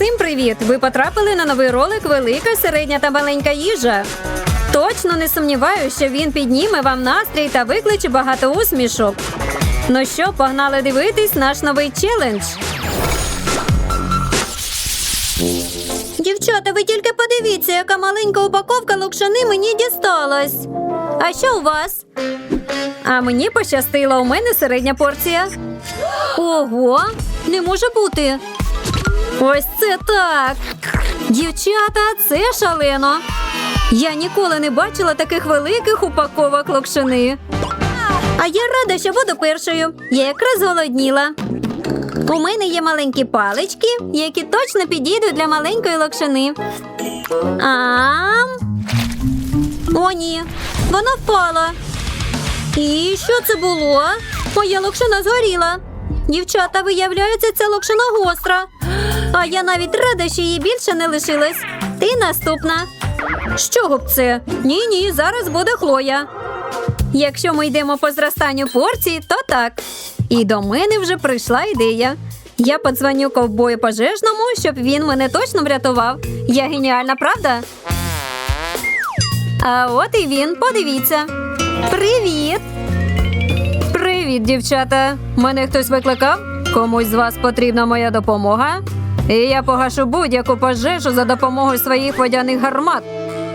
Усім привіт! Ви потрапили на новий ролик Велика, середня та маленька їжа. Точно не сумніваюся, що він підніме вам настрій та викличе багато усмішок. Ну що, погнали дивитись наш новий челендж. Дівчата, ви тільки подивіться, яка маленька упаковка локшини мені дісталась. А що у вас? А мені пощастило, у мене середня порція. Ого, не може бути. Ось це так. Дівчата, це шалено. Я ніколи не бачила таких великих упаковок локшини. А я рада, що буду першою. Я якраз голодніла. У мене є маленькі палички, які точно підійдуть для маленької локшини. Ам. О, ні, вона впала. І що це було? Моя локшина згоріла. Дівчата, виявляється, ця локшина гостра. А я навіть рада, що її більше не лишилось. Ти наступна. Чого б це? Ні, ні, зараз буде Хлоя. Якщо ми йдемо по зростанню порції, то так. І до мене вже прийшла ідея. Я подзвоню ковбою пожежному, щоб він мене точно врятував. Я геніальна, правда? А от і він, подивіться. Привіт! Привіт, дівчата! Мене хтось викликав? Комусь з вас потрібна моя допомога? І я погашу будь-яку пожежу за допомогою своїх водяних гармат.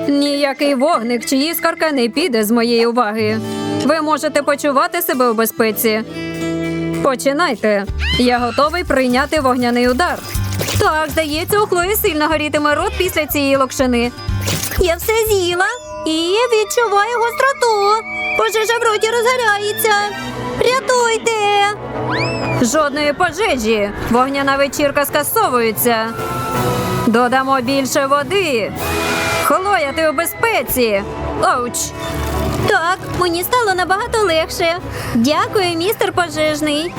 Ніякий вогник чи іскорка не піде з моєї уваги. Ви можете почувати себе у безпеці. Починайте. Я готовий прийняти вогняний удар. Так, здається, у Хлої сильно горітиме рот після цієї локшини. Я все з'їла і відчуваю гостроту. Пожежа в роті розгорається. Рятуйте. Жодної пожежі. Вогняна вечірка скасовується. Додамо більше води. Хлоя, ти у безпеці. Оуч. Так, мені стало набагато легше. Дякую, містер пожежний.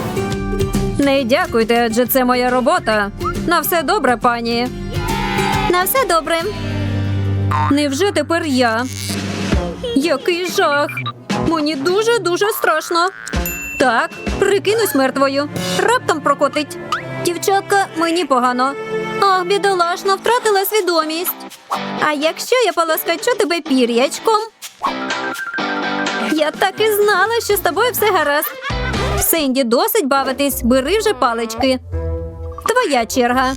Не дякуйте, адже це моя робота. На все добре, пані. На все добре. Невже тепер я? Який жах! Мені дуже дуже страшно. Так, прикинусь мертвою. Раптом прокотить. Дівчатка, мені погано. Ах, бідолашно, втратила свідомість. А якщо я полоскачу тебе пір'ячком? Я так і знала, що з тобою все гаразд. Сенді, досить бавитись, бери вже палички. Твоя черга.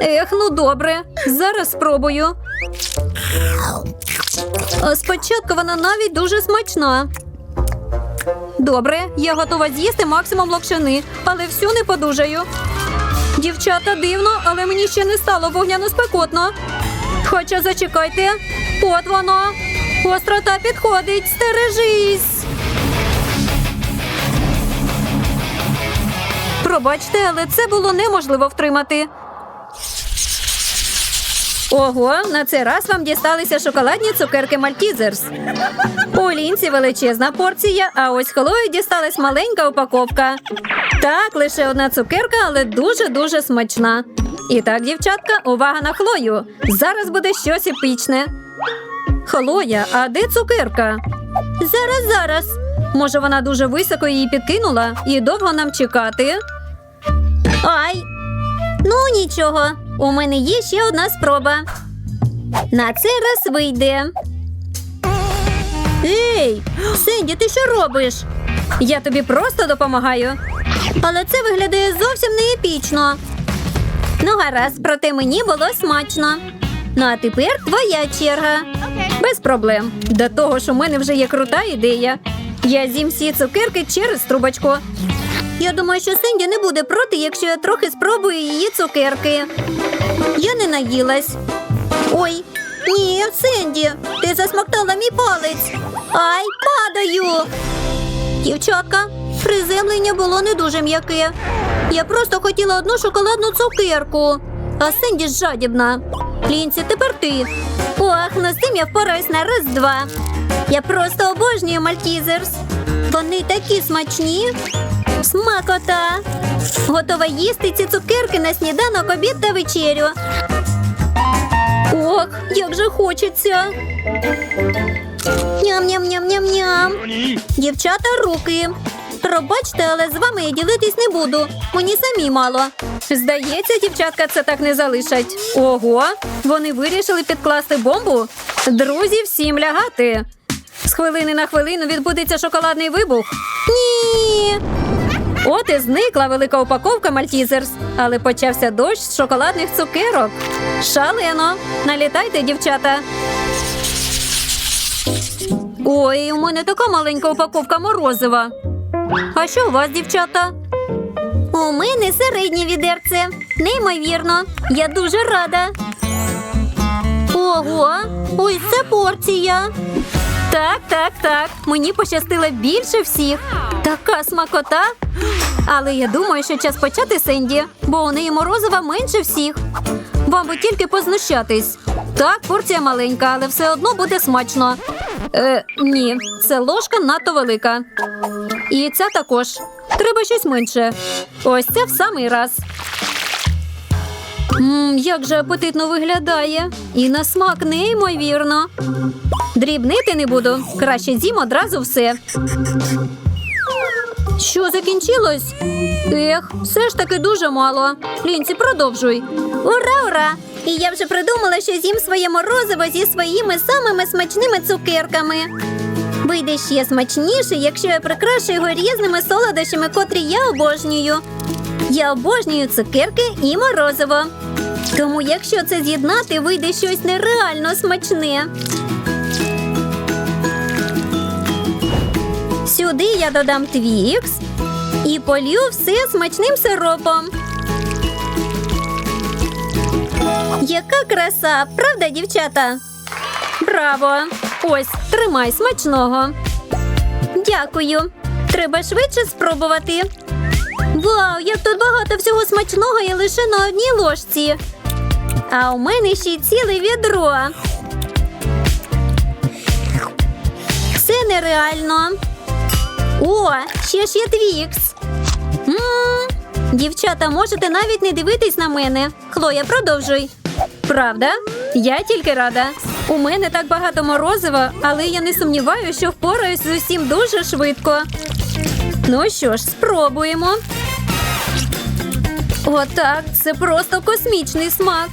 Ех, ну добре, зараз спробую. Спочатку вона навіть дуже смачна. Добре, я готова з'їсти максимум локшини, але всю не подужаю. Дівчата дивно, але мені ще не стало вогняно спекотно. Хоча зачекайте, от воно. Острота підходить, стережись. Пробачте, але це було неможливо втримати. Ого, на цей раз вам дісталися шоколадні цукерки Мальтізерс. У лінці величезна порція, а ось Хлої дісталась маленька упаковка. Так, лише одна цукерка, але дуже-дуже смачна. І так, дівчатка, увага на Хлою. Зараз буде щось епічне. Хлоя, а де цукерка? Зараз, зараз. Може, вона дуже високо її підкинула і довго нам чекати. Ай, Ну, нічого, у мене є ще одна спроба. На цей раз вийде. Ей, Сенді, ти що робиш? Я тобі просто допомагаю. Але це виглядає зовсім не епічно. Ну, гаразд, проте мені було смачно. Ну, а тепер твоя черга. Без проблем. До того ж, у мене вже є крута ідея. Я з'їм всі цукерки через трубочку. Я думаю, що Сенді не буде проти, якщо я трохи спробую її цукерки. Я не наїлась. Ой, ні, Сенді, ти засмоктала мій палець. Ай, падаю. Дівчатка, приземлення було не дуже м'яке. Я просто хотіла одну шоколадну цукерку. А Сенді ж жадібна. Лінці, тепер ти. Ох, ну з цим я впораюсь на раз-два. Я просто обожнюю мальтізерс. Вони такі смачні. Смакота! Готова їсти ці цукерки на сніданок, обід та вечерю. Ох, як же хочеться. Ням-ням-ням-ням-ням. Дівчата, руки. Пробачте, але з вами я ділитись не буду. Мені самі мало. Здається, дівчатка це так не залишать. Ого, вони вирішили підкласти бомбу. Друзі, всім лягати. З хвилини на хвилину відбудеться шоколадний вибух. Ні. От і зникла велика упаковка Мальтізерс, але почався дощ з шоколадних цукерок. Шалено! Налітайте, дівчата! Ой, у мене така маленька упаковка морозива. А що у вас, дівчата? У мене середнє відерце. Неймовірно. Я дуже рада. Ого, ось це порція. Так, так, так. Мені пощастило більше всіх. Така смакота. Але я думаю, що час почати Сенді, бо у неї морозива менше всіх. Вам би тільки познущатись. Так, порція маленька, але все одно буде смачно. Е, ні, це ложка надто велика. І ця також. Треба щось менше. Ось це в самий раз. Мм, як же апетитно виглядає. І на смак неймовірно. Дрібнити не буду. Краще з'їм одразу все. Що закінчилось? Ех, все ж таки дуже мало. Лінці, продовжуй. Ура, ура! І я вже придумала, що з'їм своє морозиво зі своїми самими смачними цукерками. Вийде ще смачніше, якщо я прикрашу його різними солодощами, котрі я обожнюю. Я обожнюю цукерки і морозиво. Тому, якщо це з'єднати, вийде щось нереально смачне. Сюди я додам твікс і полью все смачним сиропом. Яка краса, правда, дівчата? Браво! Ось, тримай смачного. Дякую. Треба швидше спробувати. Вау, як тут багато всього смачного і лише на одній ложці. А у мене ще й ціле відро. Це нереально. О, ще ж є твікс. М, Дівчата, можете навіть не дивитись на мене. Хлоя, продовжуй. Правда? Я тільки рада. У мене так багато морозива, але я не сумніваюся, що впораюсь з усім дуже швидко. Ну що ж, спробуємо. Отак, це просто космічний смак.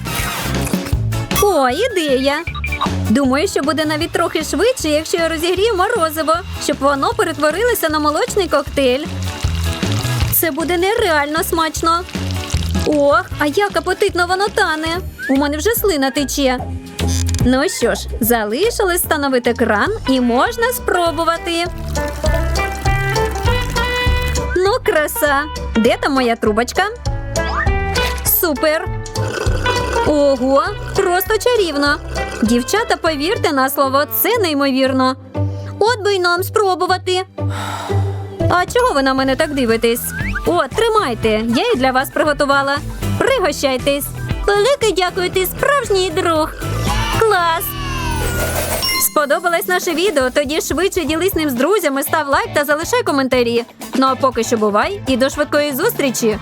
О, ідея. Думаю, що буде навіть трохи швидше, якщо я розігрію морозиво, щоб воно перетворилося на молочний коктейль. Це буде нереально смачно. Ох, а як апетитно воно тане. У мене вже слина тече. Ну що ж, залишилось встановити кран і можна спробувати. Ну, краса. Де там моя трубочка? Супер. Ого, просто чарівно. Дівчата, повірте на слово, це неймовірно. От би й нам спробувати. А чого ви на мене так дивитесь? О, тримайте, я і для вас приготувала. Пригощайтесь. Велике дякую, ти справжній друг. Клас! Сподобалось наше відео? Тоді швидше ділись ним з друзями, став лайк та залишай коментарі. Ну а поки що бувай і до швидкої зустрічі!